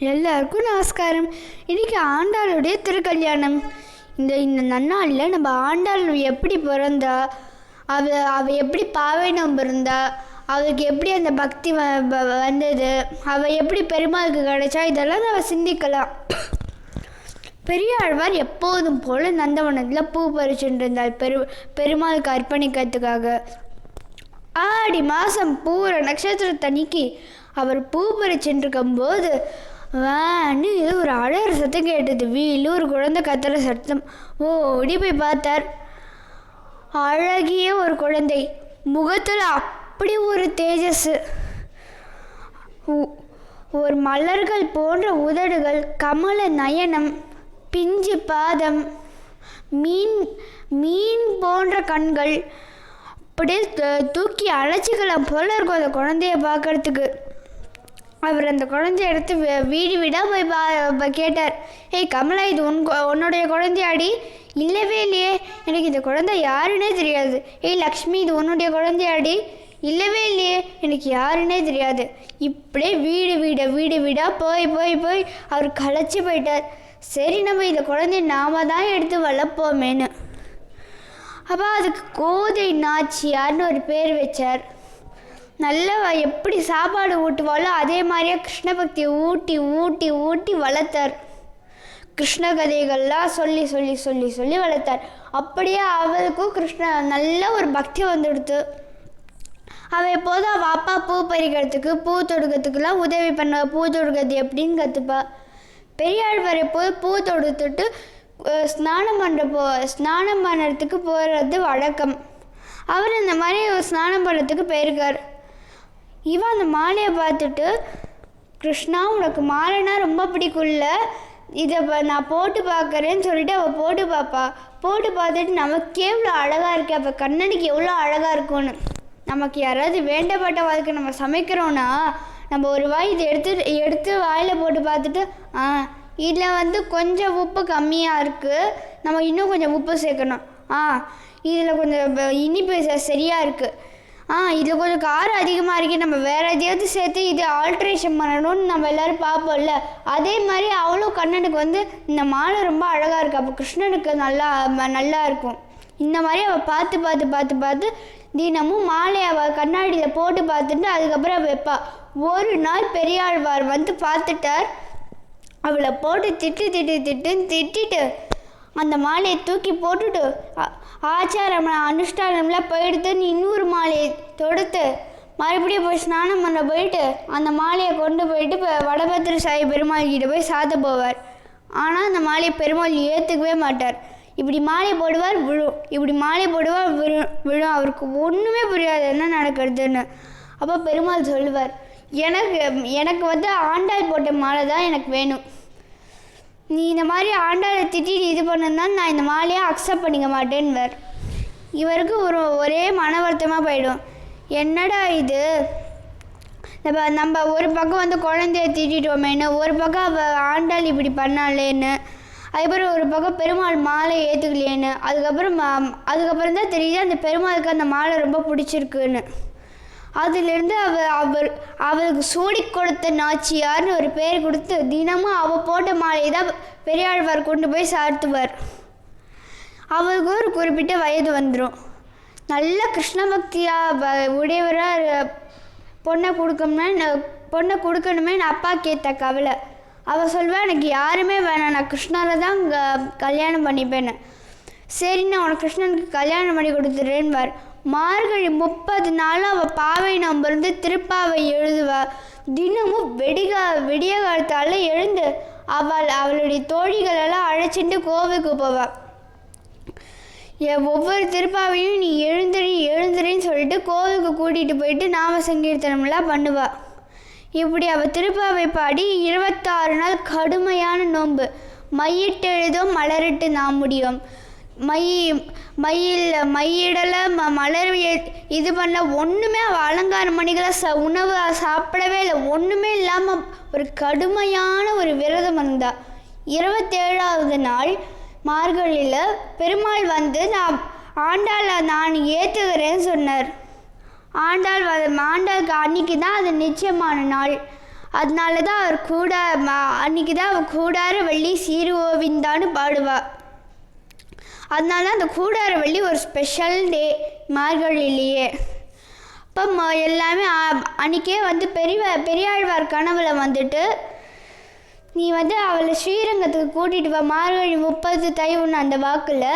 எல்லாருக்கும் நமஸ்காரம். இன்னைக்கு ஆண்டாளுடைய திருக்கல்யாணம். இந்த இந்த நன்னாளில் நம்ம ஆண்டாள் எப்படி பிறந்தா அவ அவ எப்படி பாவை பிறந்தா அவளுக்கு எப்படி அந்த பக்தி வ- வந்தது அவள் எப்படி பெருமாளுக்கு கிடைச்சா இதெல்லாம் நம்ம சிந்திக்கலாம். பெரியாழ்வார் எப்போதும் போல நந்தவனத்தில் பூ பறிச்சுட்டு இருந்தாள் பெரு பெருமாளுக்கு அர்ப்பணிக்கிறதுக்காக. ஆடி மாதம் பூர நட்சத்திரத்தன்னைக்கு அவர் பூ பறிச்சுட்டு இருக்கும்போது வேன்னு இது ஒரு அழகிற சத்தம் கேட்டது. வீலு ஒரு குழந்தை கத்துற சத்தம். ஓடி போய் பார்த்தார். அழகிய ஒரு குழந்தை. முகத்தில் அப்படி ஒரு தேஜஸ் உ- ஒரு மலர்கள் போன்ற உதடுகள் கமல நயனம் பிஞ்சு பாதம் மீன் மீன் போன்ற கண்கள். அப்படியே தூக்கி அழைச்சிக்கலாம் போல இருக்கும் அந்த குழந்தைய பார்க்கறதுக்கு. அவர் அந்த குழந்தைய எடுத்து வீடு வீடாக போய் பா கேட்டார். ஏய் கமலா இது உன் உன்னுடைய குழந்தையாடி? இல்லவே இல்லையே. எனக்கு இந்த குழந்தை யாருன்னே தெரியாது. ஏய் லக்ஷ்மி இது உன்னுடைய குழந்தையாடி? இல்லவே இல்லையே. எனக்கு யாருன்னே தெரியாது. இப்படியே வீடு வீட வீடு வீடாக போய் போய் போய் அவர் களைச்சி போயிட்டார். சரி நம்ம இந்த குழந்தைய நாம தான் எடுத்து வளர்ப்போமேன்னு. அப்போ அதுக்கு கோதை நாச்சியார்னு ஒரு பேர் வச்சார். நல்லா எப்படி சாப்பாடு ஊட்டுவாளோ அதே மாதிரியே கிருஷ்ண பக்தியை ஊட்டி ஊட்டி ஊட்டி வளர்த்தார். கிருஷ்ண கதைகள்லாம் சொல்லி சொல்லி சொல்லி சொல்லி வளர்த்தார். அப்படியே அவளுக்கும் கிருஷ்ண நல்ல ஒரு பக்தி வந்துடுத்து. அவள் எப்போதும் அவள் அப்பா பூ பறிக்கிறதுக்கு பூ தொடுக்கிறதுக்குலாம் உதவி பண்ண பூ தொடுக்கிறது எப்படின்னு கற்றுப்பா பெரியாழ்வார் எப்போது பூ தொடுத்துட்டு ஸ்நானம் பண்ணுற போ ஸ்நானம் பண்ணுறதுக்கு போகிறது வழக்கம். அவர் இந்த மாதிரி ஒரு ஸ்நானம் பண்ணுறதுக்கு போயிருக்கார். இவன் அந்த மாலையை பார்த்துட்டு கிருஷ்ணா உனக்கு மாலைனா ரொம்ப பிடிக்கும்ல இதை நான் போட்டு பார்க்குறேன்னு சொல்லிட்டு அவள் போட்டு பார்ப்பா போட்டு பார்த்துட்டு நமக்கே எவ்வளோ அழகாக இருக்கு. அப்போ கண்ணனுக்கு எவ்வளோ அழகாக இருக்கும்னு? நமக்கு யாராவது வேண்டப்பட்ட வாழ்க்கை நம்ம சமைக்கிறோன்னா நம்ம ஒரு வாய் இதை எடுத்து எடுத்து வாயில் போட்டு பார்த்துட்டு ஆ இதில் வந்து கொஞ்சம் உப்பு கம்மியாக இருக்குது நம்ம இன்னும் கொஞ்சம் உப்பு சேர்க்கணும். ஆ இதில் கொஞ்சம் இனிப்பு சரியாக இருக்குது ஆ இதில் கொஞ்சம் காரம் அதிகமாக இருக்கு. நம்ம வேற எதையாவது சேர்த்து இது ஆல்ட்ரேஷன் பண்ணணும்னு நம்ம எல்லாரும் பார்ப்போம்ல. அதே மாதிரி அவ்வளோ கண்ணனுக்கு வந்து இந்த மாலை ரொம்ப அழகாக இருக்கு. அப்போ கிருஷ்ணனுக்கு நல்லா நல்லா இருக்கும். இந்த மாதிரி அவள் பார்த்து பார்த்து பார்த்து பார்த்து தினமும் மாலை அவள் கண்ணாடியில் போட்டு பார்த்துட்டு அதுக்கப்புறம் வைப்பா. ஒரு நாள் பெரியாழ்வார் வந்து பார்த்துட்டார். அவளை போட்டு திட்டு திட்டு திட்டுன்னு திட்டிட்டு அந்த மாலையை தூக்கி போட்டுட்டு ஆச்சாரம் அனுஷ்டானம்லாம் போயிடுத்து நீ இன்னொரு மாலையை தொடுத்து மறுபடியும் போய் ஸ்நானம் பண்ண போயிட்டு அந்த மாலையை கொண்டு போயிட்டு இப்போ வடபத்திர சாய் பெருமாள் கிட்ட போய் சாத்த போவார். ஆனால் அந்த மாலையை பெருமாள் ஏற்றுக்கவே மாட்டார். இப்படி மாலை போடுவார் விழும் இப்படி மாலை போடுவார் விழும் விழும் அவருக்கு ஒன்றுமே புரியாது என்ன நடக்கிறதுன்னு. அப்போ பெருமாள் சொல்லுவார் எனக்கு எனக்கு வந்து ஆண்டாள் போட்ட மாலை தான் எனக்கு வேணும். நீ இந்த மாதிரி ஆண்டாளை திட்டி நீ இது பண்ணா நான் இந்த மாலையை அக்செப்ட் பண்ணிக்க மாட்டேன்வர் இவருக்கு ஒரு ஒரே மன வருத்தமாக போயிடும். என்னடா இது? நம்ம நம்ம ஒரு பக்கம் வந்து குழந்தைய திட்டிட்டோமேன்னு ஒரு பக்கம் அவள் ஆண்டாள் இப்படி பண்ணாளேன்னு அதுக்கப்புறம் ஒரு பக்கம் பெருமாள் மாலை ஏற்றுக்கலையேன்னு அதுக்கப்புறம் ம- அதுக்கப்புறம் தான் தெரியுது அந்த பெருமாளுக்கு அந்த மாலை ரொம்ப பிடிச்சிருக்குன்னு. அதிலிருந்து அவ அவளுக்கு சூடி கொடுத்த நாச்சியார்னு ஒரு பேர் கொடுத்து தினமும் அவள் போட்ட மாலையை தான் பெரியாழ்வார் கொண்டு போய் சாத்துவார். அவளுக்கு ஒரு குறிப்பிட்ட வயது வந்துடும் நல்ல கிருஷ்ண பக்தியாக உடையவராக பொண்ணை கொடுக்கணுமே பொண்ணை கொடுக்கணுமே அப்பா கேட்ட கவலை. அவள் சொல்வா எனக்கு யாருமே வேணாம் நான் கிருஷ்ணரை தான் க- கல்யாணம் பண்ணிப்பேன்னு. சரி நான் உனக்கு கிருஷ்ணனுக்கு கல்யாணம் பண்ணி கொடுத்துறேன்பார் மார்கழி முப்பது நாளும் அவள் பாவை நம்பிருந்து திருப்பாவை எழுதுவா. தினமும் வெடிகா விடிய காலத்தால் எழுந்து அவள் அவளுடைய தோழிகளெல்லாம் அழைச்சிட்டு கோவிலுக்கு போவாள் என் ஒவ்வொரு திருப்பாவையும் நீ எழுந்திரி எழுந்திரின்னு சொல்லிட்டு கோவிலுக்கு கூட்டிகிட்டு போயிட்டு நாம சங்கீர்த்தனம்லாம் பண்ணுவாள் இப்படி அவள் திருப்பாவை பாடி இருபத்தாறு நாள் கடுமையான நோன்பு. மையிட்டெழுதும் மலரிட்டு நாம் முடியும். மை மயில் மையிடலை ம மலர் எ- இது பண்ண ஒன்றுமே அவள் அலங்காரம் பண்ணிக்கல ச உணவு சாப்பிடவே இல்லை. ஒன்றுமே இல்லாமல் ஒரு கடுமையான ஒரு விரதம் இருந்தா இருபத்தேழாவது நாள் மார்கழியில் பெருமாள் வந்து நான் ஆண்டாளை நான் ஏற்றுகிறேன்னு சொன்னார். ஆண்டாள் வ- ஆண்டாளுக்கு அன்னைக்கு தான் அது நிச்சயமான நாள். அதனால தான் அவர் கூட அன்னைக்கு தான் அவர் கூடார வெள்ளி சீருவோவிந்தான்னு பாடுவாள் அதனால அந்த கூடார வள்ளி ஒரு ஸ்பெஷல் டே மார்கழிலேயே அப்போ ம- எல்லாமே அன்றைக்கே வந்து பெரிய பெரியாழ்வார் கனவுல வந்துட்டு நீ வந்து அவளை ஸ்ரீரங்கத்துக்கு கூட்டிகிட்டு வா மார்கழி முப்பது தைவுன்னு அந்த வாக்கில்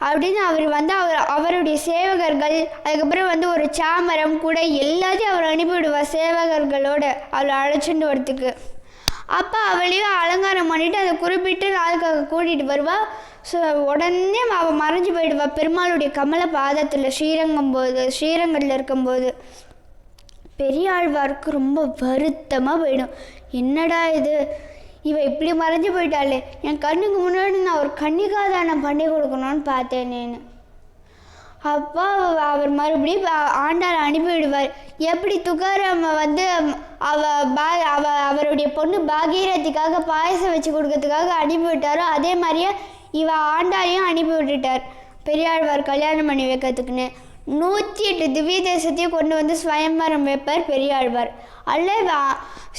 அப்படின்னு அவர் வந்து அவர் அவருடைய சேவகர்கள் அதுக்கப்புறம் வந்து ஒரு சாமரம் கூட எல்லாத்தையும் அவர் அனுப்பிவிடுவார் சேவகர்களோடு அவளை அழைச்சிட்டு வரத்துக்கு. அப்போ அவளையும் அலங்காரம் பண்ணிட்டு அதை குறிப்பிட்டு நாளுக்காக கூட்டிகிட்டு வருவாள் ஸோ உடனே அவள் மறைஞ்சு போயிடுவாள் பெருமாளுடைய கமல பாதத்தில் ஸ்ரீரங்கம் போது ஸ்ரீரங்கத்தில் இருக்கும்போது. பெரியாழ்வாருக்கு ரொம்ப வருத்தமாக போயிடும். என்னடா இது? இவ இப்படி மறைஞ்சு போயிட்டாளே. என் கண்ணுக்கு முன்னாடி நான் ஒரு கன்னிகாதானம் பண்ணி கொடுக்கணும்னு பார்த்தேனேன்னு அப்போ அவர் மறுபடியும் ஆ- ஆண்டாள் அனுப்பிவிடுவார். எப்படி துகாராம வந்து அவ பா அவ அவருடைய பொண்ணு பாகீரத்துக்காக பாயசம் வச்சு கொடுக்கறதுக்காக அனுப்பிவிட்டாரோ அதே மாதிரியே இவ ஆண்டாளையும் அனுப்பி விட்டுட்டார். பெரியாழ்வார் கல்யாணம் பண்ணி வைக்கிறதுக்குன்னு. நூற்றி எட்டு திவ்ய தேசத்தையும் கொண்டு வந்து ஸ்வயம்பரம் வைப்பார் பெரியாழ்வார். அல்ல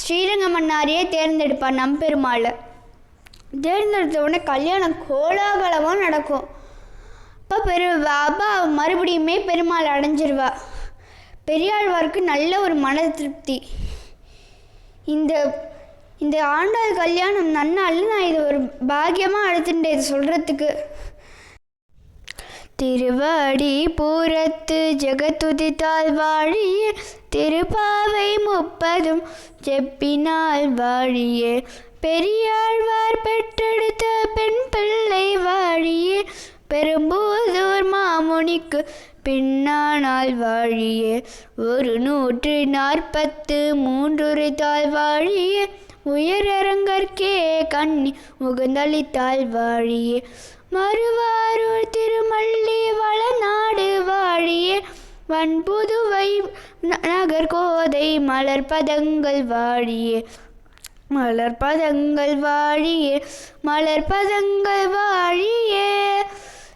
ஸ்ரீரங்க மன்னாரியே தேர்ந்தெடுப்பார் நம்பெருமாளை தேர்ந்தெடுத்த உடனே கல்யாணம் கோலாகலமாக நடக்கும். அப்போ பெரு அப்பா மறுபடியுமே பெருமாள் அடைஞ்சிருவா. பெரியாழ்வாருக்கு நல்ல ஒரு மன திருப்தி. இந்த இந்த ஆண்டாள் கல்யாணம் நன்னாள் நான் இது ஒரு பாக்கியமாக எடுத்துட்டேன் இது சொல்கிறதுக்கு திருவாடி பூரத்து ஜெகத்துதித்தால் வாழிய திருப்பாவை முப்பதும் செப்பினால் வாழிய. பெரியாழ்வார் பெற்றெடுத்த பெண் பிள்ளை வாழிய பெரும்பூதூர் மாமுனிக்கு பின்னானால் வாழிய. ஒரு நூற்று நாற்பத்து மூன்றுரைத்தால் வாழிய உயரங்கற்கே கண்ணி முகந்தளித்தாள் வாழியே. மறுவாரூர் திருமல்லி வளநாடு வாழியே. வன்புதுவை நகர்கோதை மலர் பதங்கள் வாழியே. மலர் பதங்கள் வாழியே. மலர் பதங்கள் வாழியே.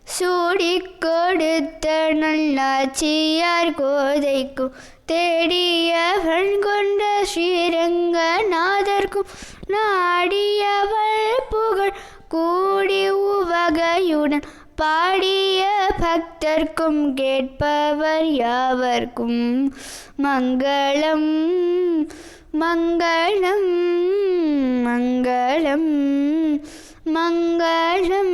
சூடி கொடுத்த நல்லாச்சியார் கோதைக்கும் தேடியவன் கொண்ட ஸ்ரீரங்கநாதர்க்கும் நாடியவள் புகழ் கூடி உவகையுடன் பாடிய பக்தர்க்கும் கேட்பவர் யாவர்க்கும். மங்களம் மங்களம் மங்களம் மங்களம்.